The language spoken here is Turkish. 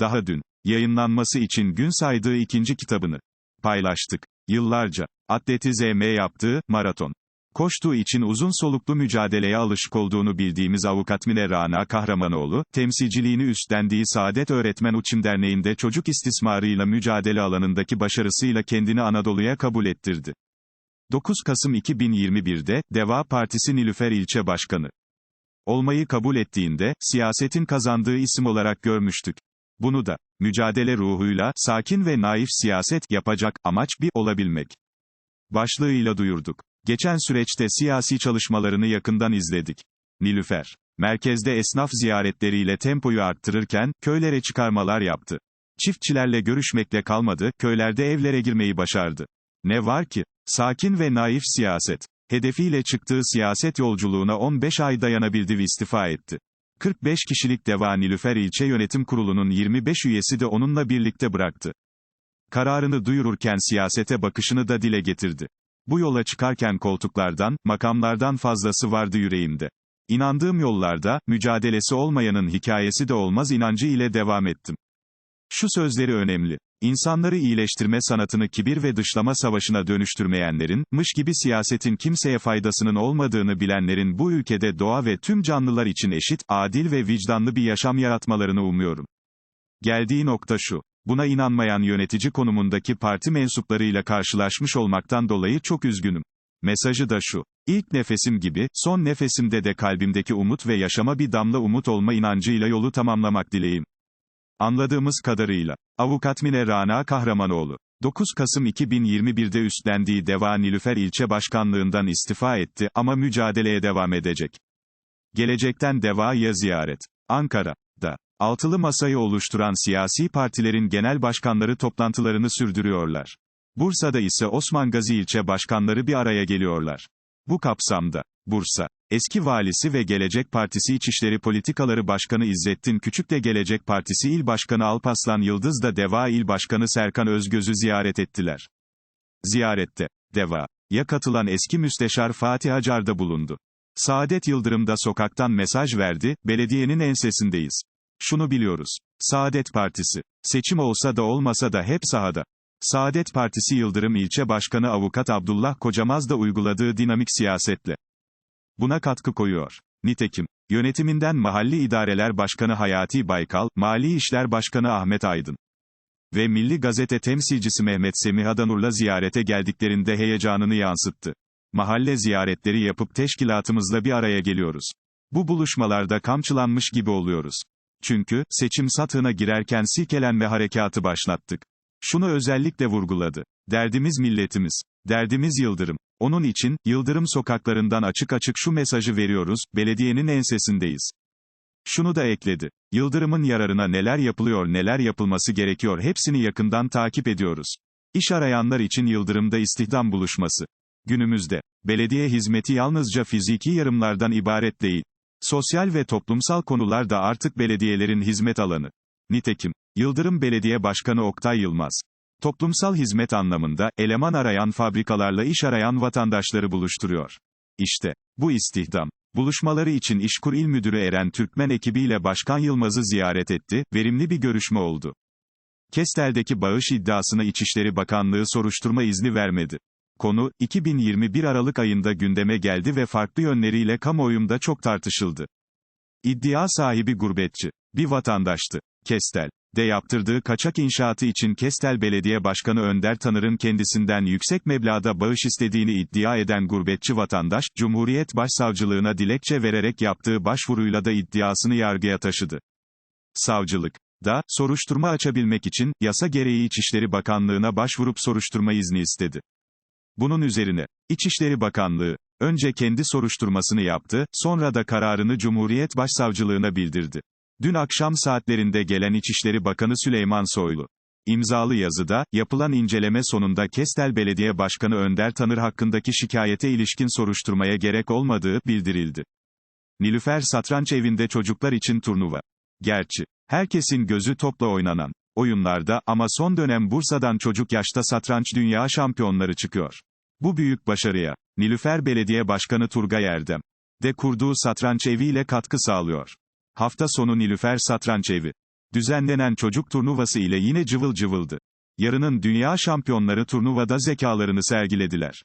Daha dün, yayınlanması için gün saydığı ikinci kitabını paylaştık. Yıllarca, atletize yaptığı, maraton. Koştuğu için uzun soluklu mücadeleye alışık olduğunu bildiğimiz avukat Mine Rana Kahramanoğlu, temsilciliğini üstlendiği Saadet Öğretmen Uçim Derneği'nde çocuk istismarıyla mücadele alanındaki başarısıyla kendini Anadolu'ya kabul ettirdi. 9 Kasım 2021'de, Deva Partisi Nilüfer İlçe Başkanı olmayı kabul ettiğinde, siyasetin kazandığı isim olarak görmüştük. Bunu da, mücadele ruhuyla, sakin ve naif siyaset yapacak, amaç bir olabilmek. Başlığıyla duyurduk. Geçen süreçte siyasi çalışmalarını yakından izledik. Nilüfer, merkezde esnaf ziyaretleriyle tempoyu arttırırken, köylere çıkarmalar yaptı. Çiftçilerle görüşmekle kalmadı, köylerde evlere girmeyi başardı. Ne var ki, sakin ve naif siyaset. Hedefiyle çıktığı siyaset yolculuğuna 15 ay dayanabildi ve istifa etti. 45 kişilik Deva Nilüfer İlçe Yönetim Kurulu'nun 25 üyesi de onunla birlikte bıraktı. Kararını duyururken siyasete bakışını da dile getirdi. Bu yola çıkarken koltuklardan, makamlardan fazlası vardı yüreğimde. İnandığım yollarda, mücadelesi olmayanın hikayesi de olmaz inancı ile devam ettim. Şu sözleri önemli. İnsanları iyileştirme sanatını kibir ve dışlama savaşına dönüştürmeyenlerin, mış gibi siyasetin kimseye faydasının olmadığını bilenlerin bu ülkede doğa ve tüm canlılar için eşit, adil ve vicdanlı bir yaşam yaratmalarını umuyorum. Geldiği nokta şu. Buna inanmayan yönetici konumundaki parti mensuplarıyla karşılaşmış olmaktan dolayı çok üzgünüm. Mesajı da şu. İlk nefesim gibi, son nefesimde de kalbimdeki umut ve yaşama bir damla umut olma inancıyla yolu tamamlamak dileğim. Anladığımız kadarıyla. Avukat Mine Rana Kahramanoğlu. 9 Kasım 2021'de üstlendiği Deva Nilüfer ilçe başkanlığından istifa etti ama mücadeleye devam edecek. Gelecekten Deva'ya ziyaret. Ankara. Da. Altılı masayı oluşturan siyasi partilerin genel başkanları toplantılarını sürdürüyorlar. Bursa'da ise Osman Gazi ilçe başkanları bir araya geliyorlar. Bu kapsamda, Bursa, eski valisi ve Gelecek Partisi İçişleri Politikaları Başkanı İzzettin Küçük de Gelecek Partisi İl Başkanı Alpaslan Yıldız da Deva İl Başkanı Serkan Özgöz'ü ziyaret ettiler. Ziyarette, Deva, ya katılan eski müsteşar Fatih Acar da bulundu. Saadet Yıldırım da sokaktan mesaj verdi, belediyenin ensesindeyiz. Şunu biliyoruz. Saadet Partisi. Seçim olsa da olmasa da hep sahada. Saadet Partisi Yıldırım İlçe Başkanı Avukat Abdullah Kocamaz da uyguladığı dinamik siyasetle. Buna katkı koyuyor. Nitekim, yönetiminden Mahalli İdareler Başkanı Hayati Baykal, Mali İşler Başkanı Ahmet Aydın ve Milli Gazete temsilcisi Mehmet Semih Adanur'la ziyarete geldiklerinde heyecanını yansıttı. Mahalle ziyaretleri yapıp teşkilatımızla bir araya geliyoruz. Bu buluşmalarda kamçılanmış gibi oluyoruz. Çünkü, seçim satığına girerken silkelenme harekatı başlattık. Şunu özellikle vurguladı. Derdimiz milletimiz. Derdimiz Yıldırım. Onun için, Yıldırım sokaklarından açık açık şu mesajı veriyoruz, belediyenin ensesindeyiz. Şunu da ekledi. Yıldırım'ın yararına neler yapılıyor neler yapılması gerekiyor hepsini yakından takip ediyoruz. İş arayanlar için Yıldırım'da istihdam buluşması. Günümüzde, belediye hizmeti yalnızca fiziki yarımlardan ibaret değil. Sosyal ve toplumsal konular da artık belediyelerin hizmet alanı. Nitekim, Yıldırım Belediye Başkanı Oktay Yılmaz, toplumsal hizmet anlamında, eleman arayan fabrikalarla iş arayan vatandaşları buluşturuyor. İşte, bu istihdam, buluşmaları için İşkur İl Müdürü Eren Türkmen ekibiyle Başkan Yılmaz'ı ziyaret etti, verimli bir görüşme oldu. Kestel'deki bağış iddiasına İçişleri Bakanlığı soruşturma izni vermedi. Konu, 2021 Aralık ayında gündeme geldi ve farklı yönleriyle kamuoyunda çok tartışıldı. İddia sahibi gurbetçi, bir vatandaştı. Kestel, de yaptırdığı kaçak inşaatı için Kestel Belediye Başkanı Önder Tanır'ın kendisinden yüksek meblağda bağış istediğini iddia eden gurbetçi vatandaş, Cumhuriyet Başsavcılığına dilekçe vererek yaptığı başvuruyla da iddiasını yargıya taşıdı. Savcılık, da, soruşturma açabilmek için, yasa gereği İçişleri Bakanlığı'na başvurup soruşturma izni istedi. Bunun üzerine, İçişleri Bakanlığı, önce kendi soruşturmasını yaptı, sonra da kararını Cumhuriyet Başsavcılığına bildirdi. Dün akşam saatlerinde gelen İçişleri Bakanı Süleyman Soylu. imzalı yazıda, yapılan inceleme sonunda Kestel Belediye Başkanı Önder Tanır hakkındaki şikayete ilişkin soruşturmaya gerek olmadığı bildirildi. Nilüfer Satranç Evi'nde çocuklar için turnuva. Gerçi, herkesin gözü topla oynanan oyunlarda ama son dönem Bursa'dan çocuk yaşta satranç dünya şampiyonları çıkıyor. Bu büyük başarıya, Nilüfer Belediye Başkanı Turgay Erdem de kurduğu satranç eviyle katkı sağlıyor. Hafta sonu Nilüfer Satranç Evi Düzenlenen çocuk turnuvası ile yine cıvıl cıvıldı. Yarının dünya şampiyonları turnuvada zekalarını sergilediler.